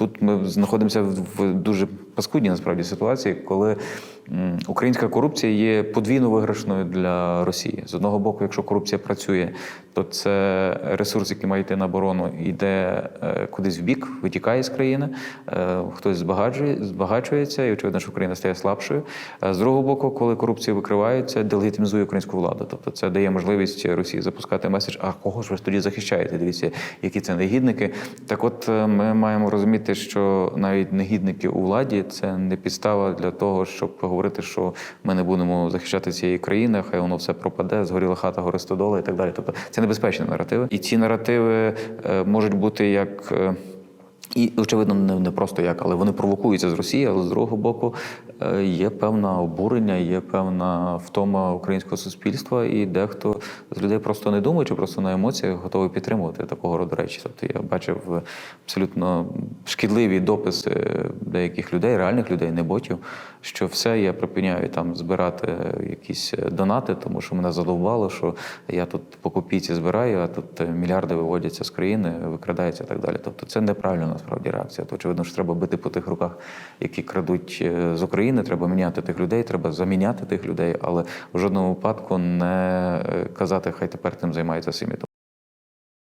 тут ми знаходимося в дуже паскудній насправді ситуації, коли українська корупція є подвійно виграшною для Росії. З одного боку, якщо корупція працює, то це ресурс, який має йти на оборону, йде е, кудись в бік, витікає з країни, е, хтось збагачує, збагачується, і очевидно, що Україна стає слабшою. Е, З другого боку, коли корупція викривається, делегітимізує українську владу. Тобто це дає можливість Росії запускати меседж, а кого ж ви тоді захищаєте? Дивіться, які це негідники. Так от ми маємо розуміти, що навіть негідники у владі це не підстава для того, щоб говорити, що ми не будемо захищати цієї країни, хай воно все пропаде, згоріла хата, гори стодола і так далі. Тобто це небезпечні наративи. І ці наративи е, можуть бути як. І очевидно, не, не просто як, але вони провокуються з Росії, але з другого боку е, є певне обурення, є певна втома українського суспільства, і дехто з людей просто не думаючи, просто на емоціях готовий підтримувати такого роду речі. Тобто я бачив абсолютно шкідливі дописи деяких людей, реальних людей, не ботів, що все, я припиняю там збирати якісь донати, тому що мене задовбало, що я тут по копійці збираю, а тут мільярди виводяться з країни, викрадаються і так далі. Тобто це неправильна насправді реакція. То очевидно, що треба бити по тих руках, які крадуть е, з України. Треба міняти тих людей, треба заміняти тих людей, але в жодному випадку не е, казати, хай тепер тим займається самі.